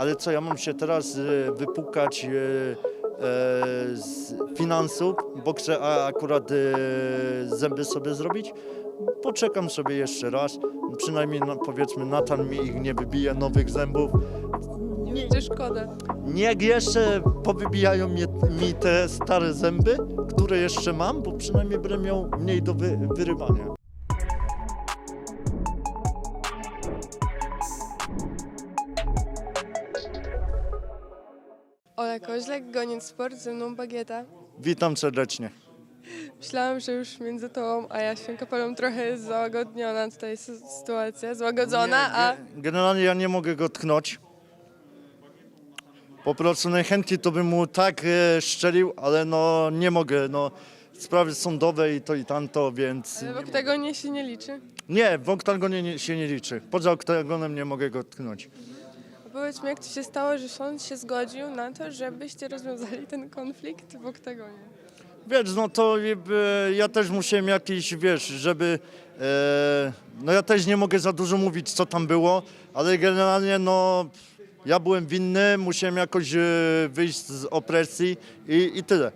ale co, ja mam się teraz e, wypukać e, e, z finansów, bo chcę akurat e, zęby sobie zrobić? Poczekam sobie jeszcze raz, przynajmniej no, powiedzmy Natan mi ich nie wybije nowych zębów. Nie będzie szkoda. Niech jeszcze powybijają mi, mi te stare zęby, które jeszcze mam, bo przynajmniej będę miał mniej do wy, wyrywania. Ola Koźlek, Goniec Sport, ze mną Bagieta. Witam serdecznie. Myślałam, że już między tobą a Jasią Kapelą trochę jest załagodniona tutaj sy- sytuacja, złagodzona, Nie, a ge- Generalnie ja nie mogę go tknąć. Po prostu najchętniej to bym mu tak e, szczelił, ale no nie mogę, no sprawy sądowe i to i tamto, więc ale w tego nie się nie liczy. nie, w oktagonie nie, się nie liczy. Poza oktagonem nie mogę go tknąć. Powiedz mi, jak to się stało, że sąd się zgodził na to, żebyście rozwiązali ten konflikt w oktagonie? Wiesz, no to ja też musiałem jakiś, wiesz, żeby, e, no ja też nie mogę za dużo mówić, co tam było, ale generalnie no ja byłem winny, musiałem jakoś e, wyjść z opresji i, i tyle.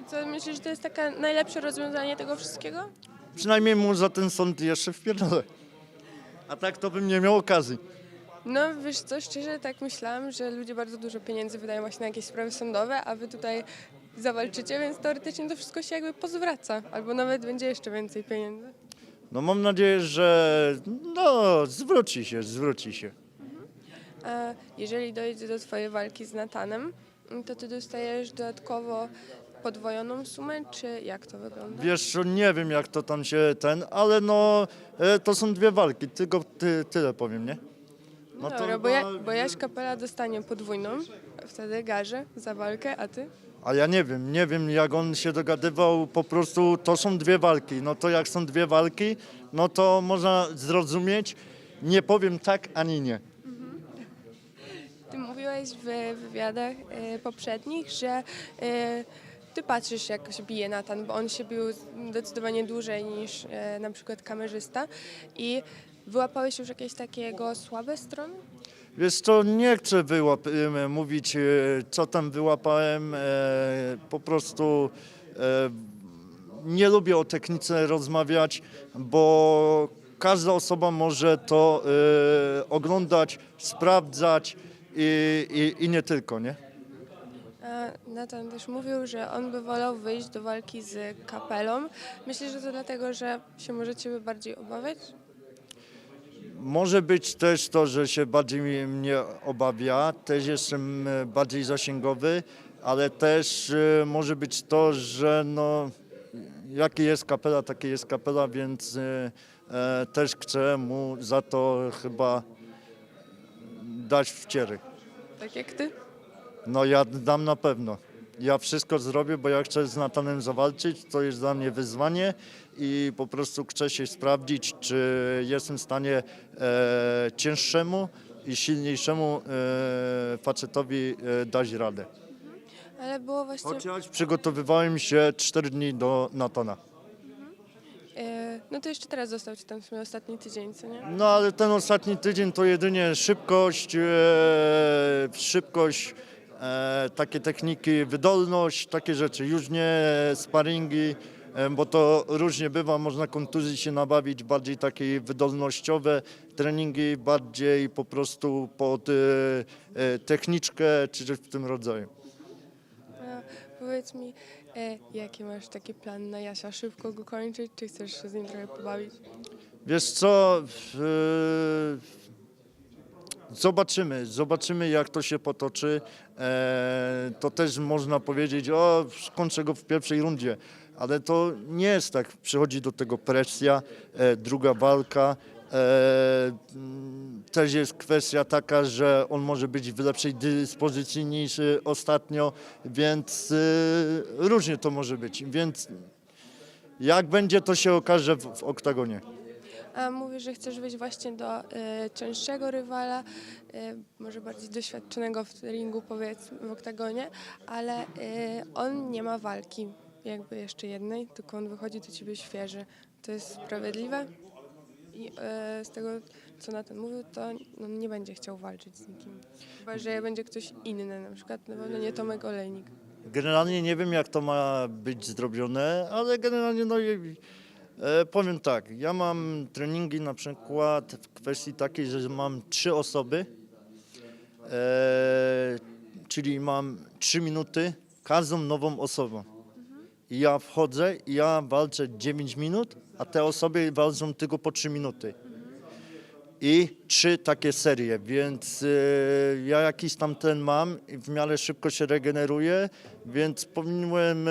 I co, myślisz, że to jest takie najlepsze rozwiązanie tego wszystkiego? Przynajmniej mu za ten sąd jeszcze wpierdolę. A tak to bym nie miał okazji. No wiesz co, szczerze tak myślałam, że ludzie bardzo dużo pieniędzy wydają właśnie na jakieś sprawy sądowe, a wy tutaj zawalczycie, więc teoretycznie to wszystko się jakby pozwraca, albo nawet będzie jeszcze więcej pieniędzy. No mam nadzieję, że no zwróci się, zwróci się. A jeżeli dojdzie do twojej walki z Natanem, to ty dostajesz dodatkowo podwojoną sumę, czy jak to wygląda? Wiesz, co, nie wiem jak to tam się ten, ale no e, to są dwie walki, tylko ty, tyle powiem, nie? No to dobra, bo, ja, chyba- bo Jaś Kapela dostanie podwójną, wtedy garze za walkę, a ty? A ja nie wiem, nie wiem jak on się dogadywał, po prostu to są dwie walki. No to jak są dwie walki, no to można zrozumieć, nie powiem tak ani nie. Ty mówiłeś w wywiadach e, poprzednich, że e, ty patrzysz jak się bije Natan, bo on się bił zdecydowanie dłużej niż e, na przykład kamerzysta i wyłapałeś już jakieś takie jego słabe strony? Wiesz co, nie chcę wyłap, mówić, e, co tam wyłapałem, e, po prostu e, nie lubię o technice rozmawiać, bo każda osoba może to oglądać, sprawdzać i, i, i nie tylko, nie? A Natan też mówił, że on by wolał wyjść do walki z kapelą. Myślisz, że to dlatego, że się może ciebie bardziej obawiać? Może być też to, że się bardziej mnie obawia, też jestem e, bardziej zasięgowy, ale też e, może być to, że no, jaki jest kapela, taki jest kapela, więc e, też chcę mu za to chyba dać wciery. Tak jak ty? No ja dam na pewno. Ja wszystko zrobię, bo ja chcę z Natanem zawalczyć, to jest dla mnie wyzwanie i po prostu chcę się sprawdzić, czy jestem w stanie e, cięższemu i silniejszemu e, facetowi e, dać radę. Ale było właśnie... Chociaż przygotowywałem się 4 dni do Natana. E, no to jeszcze teraz został ci tam w sumie ostatni tydzień, co nie? No ale ten ostatni tydzień to jedynie szybkość, e, szybkość, e, takie techniki, wydolność, takie rzeczy. Już nie sparingi, e, bo to różnie bywa, można kontuzji się nabawić, bardziej takie wydolnościowe treningi, bardziej po prostu pod e, e, techniczkę czy coś w tym rodzaju. A powiedz mi, e, jaki masz taki plan na Jasia? Szybko go kończyć, czy chcesz się z nim trochę pobawić? Wiesz co, w- zobaczymy, zobaczymy jak to się potoczy. E, to też można powiedzieć, o skończę go w pierwszej rundzie, ale to nie jest tak, przychodzi do tego presja, e, druga walka. E, też jest kwestia taka, że on może być w lepszej dyspozycji niż e, ostatnio, więc e, różnie to może być, więc jak będzie, to się okaże w, w oktagonie. A mówisz, że chcesz wyjść właśnie do e, cięższego rywala, e, może bardziej doświadczonego w ringu, powiedzmy, w oktagonie, ale e, on nie ma walki jakby jeszcze jednej, tylko on wychodzi do ciebie świeży. To jest sprawiedliwe? I e, z tego, co na ten mówił, to no, nie będzie chciał walczyć z nikim. Chyba, że będzie ktoś inny, na przykład na pewno nie Tomek Olejnik. Generalnie nie wiem, jak to ma być zrobione, ale generalnie no, e, powiem tak, ja mam treningi na przykład w kwestii takiej, że mam trzy osoby, e, czyli mam trzy minuty każdą nową osobą. I ja wchodzę i ja walczę 9 minut, a te osoby walczą tylko po 3 minuty. I trzy takie serie, więc e, ja jakiś tam ten mam i w miarę szybko się regeneruję, więc powinienem e,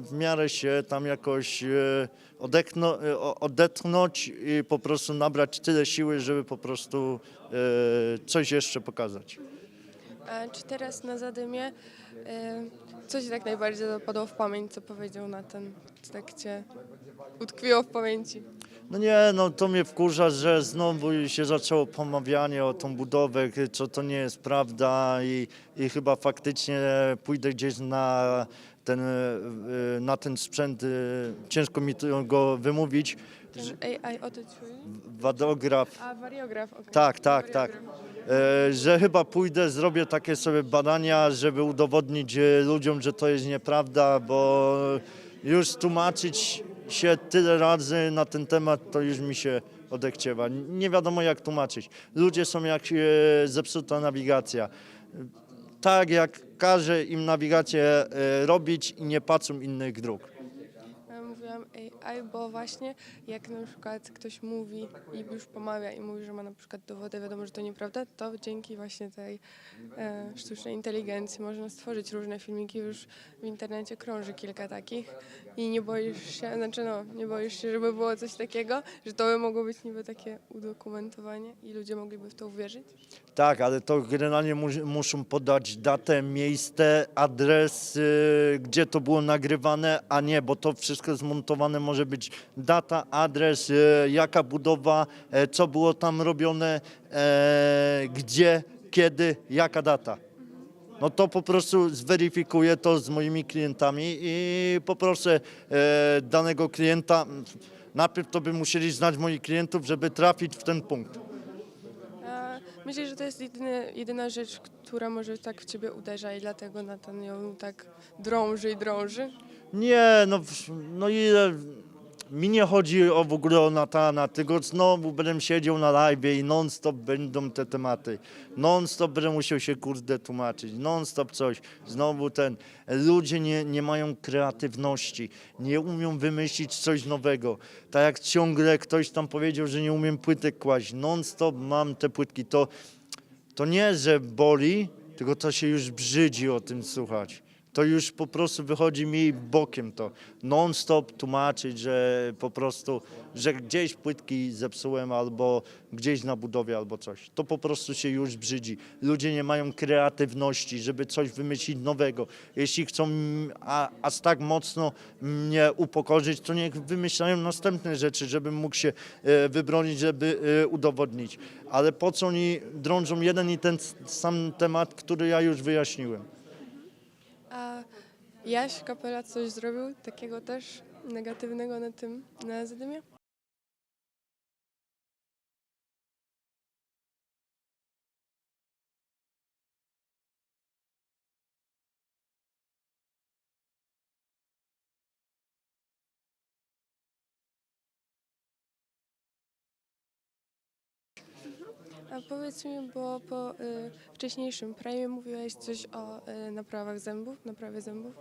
w miarę się tam jakoś o- odetchnąć i po prostu nabrać tyle siły, żeby po prostu coś jeszcze pokazać. A czy teraz na zadymie, co ci tak najbardziej zapadło w pamięć, co powiedział na ten, co tak cię utkwiło w pamięci? No nie, no to mnie wkurza, że znowu się zaczęło pomawianie o tą budowę, co to nie jest prawda i, i chyba faktycznie pójdę gdzieś na ten, e, na ten sprzęt, e, ciężko mi to go wymówić, Ten AI wadograf, A, wariograf, okej. tak, tak, tak. E, że chyba pójdę, zrobię takie sobie badania, żeby udowodnić e, ludziom, że to jest nieprawda, bo już tłumaczyć się tyle razy na ten temat, to już mi się odechciewa. Nie wiadomo jak tłumaczyć. Ludzie są jak e, zepsuta nawigacja. Tak jak każe im nawigację e, robić i nie patrzą innych dróg. Bo właśnie jak na przykład ktoś mówi i już pomawia i mówi, że ma na przykład dowody, wiadomo, że to nieprawda, to dzięki właśnie tej e, sztucznej inteligencji można stworzyć różne filmiki, już w internecie krąży kilka takich i nie boisz się, znaczy no, nie boisz się, żeby było coś takiego, że to by mogło być niby takie udokumentowanie i ludzie mogliby w to uwierzyć? Tak, ale to generalnie mu, muszą podać datę, miejsce, adres, gdzie to było nagrywane, a nie, bo to wszystko zmontowane może być data, adres, y, jaka budowa, e, co było tam robione, e, gdzie, kiedy, jaka data. No to po prostu zweryfikuję to z moimi klientami i poproszę e, danego klienta. Najpierw to by musieli znać moich klientów, żeby trafić w ten punkt. Myślę, że to jest jedyny, jedyna rzecz, która może tak w ciebie uderza i dlatego Natan ją tak drąży i drąży. Nie, no, no ile. Mi nie chodzi o w ogóle o Natana, tylko znowu będę siedział na live i non-stop będą te tematy. Non-stop będę musiał się kurde tłumaczyć, non-stop coś. Znowu ten. Ludzie nie, nie mają kreatywności, nie umią wymyślić coś nowego. Tak jak ciągle ktoś tam powiedział, że nie umiem płytek kłaść. Non-stop mam te płytki. To, to nie, że boli, tylko to się już brzydzi o tym słuchać. To już po prostu wychodzi mi bokiem to. Non-stop tłumaczyć, że po prostu, że gdzieś płytki zepsułem albo gdzieś na budowie albo coś. To po prostu się już brzydzi. Ludzie nie mają kreatywności, żeby coś wymyślić nowego. Jeśli chcą a, aż tak mocno mnie upokorzyć, to niech wymyślają następne rzeczy, żebym mógł się e, wybronić, żeby e, udowodnić. Ale po co oni drążą jeden i ten sam temat, który ja już wyjaśniłem? Jaś Kapela coś zrobił takiego też negatywnego na tym, na Zadymie? A powiedz mi, bo po y, wcześniejszym prime mówiłeś coś o y, naprawach zębów, naprawie zębów.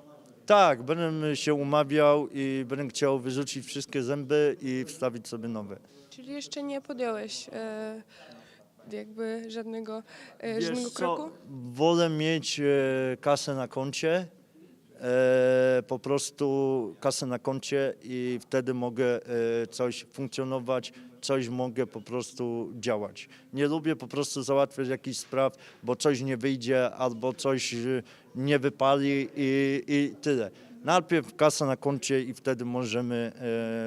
Tak, będę się umawiał i będę chciał wyrzucić wszystkie zęby i wstawić sobie nowe. Czyli jeszcze nie podjąłeś e, jakby żadnego, Wiesz żadnego co, kroku? Wolę mieć e, kasę na koncie, po prostu kasę na koncie i wtedy mogę e, coś funkcjonować, coś mogę po prostu działać. Nie lubię po prostu załatwiać jakichś spraw, bo coś nie wyjdzie albo coś e, nie wypali i, i tyle. Najpierw kasa na koncie i wtedy możemy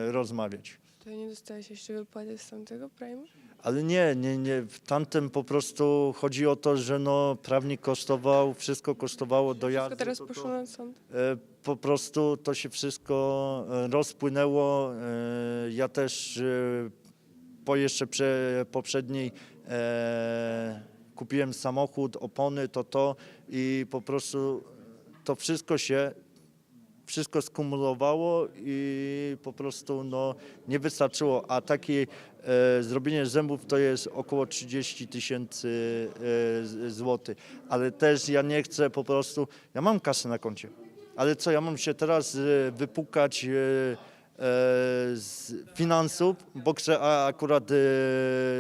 e, rozmawiać. To nie dostałeś jeszcze wypłaty z tamtego prime'u? Ale nie, nie, nie. W tamtym po prostu chodzi o to, że no, prawnik kosztował, wszystko kosztowało dojazdy. Tylko teraz to, to, poszło na sąd. e, po prostu to się wszystko e, rozpłynęło. E, ja też e, po jeszcze prze, poprzedniej e, kupiłem samochód, opony, to to i po prostu to wszystko się wszystko skumulowało i po prostu no, nie wystarczyło. A takie e, zrobienie zębów to jest około 30 tysięcy e, złotych. Ale też ja nie chcę po prostu, ja mam kasę na koncie, ale co, ja mam się teraz e, wypukać e, e, z finansów, bo chcę a, akurat e,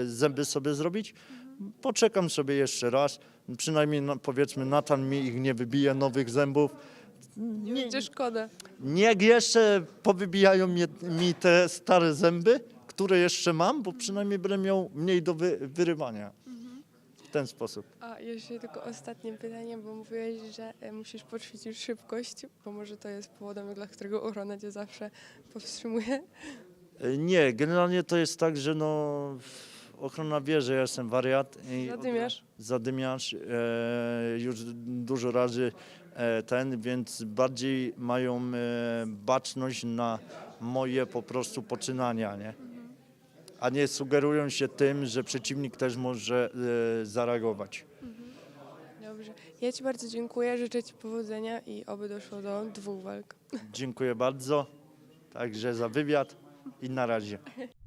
zęby sobie zrobić? Poczekam sobie jeszcze raz. Przynajmniej no, powiedzmy Natan mi ich nie wybije nowych zębów. Nie będzie szkoda. Niech jeszcze powybijają mnie, mi te stare zęby, które jeszcze mam, bo przynajmniej będę miał mniej do wy, wyrywania. W ten sposób. A jeszcze tylko ostatnie pytanie, bo mówiłeś, że e, musisz poćwiczyć szybkość, bo może to jest powodem, dla którego ochrona cię zawsze powstrzymuje. E, Nie, generalnie to jest tak, że no ochrona wie, że ja jestem wariat. I Zadymiarz? Zadymiarz. E, już dużo razy ten, więc bardziej mają e, baczność na moje po prostu poczynania, nie? A nie sugerują się tym, że przeciwnik też może e, zareagować. Dobrze. Ja ci bardzo dziękuję, życzę ci powodzenia i oby doszło do dwóch walk. Dziękuję bardzo. Także za wywiad i na razie.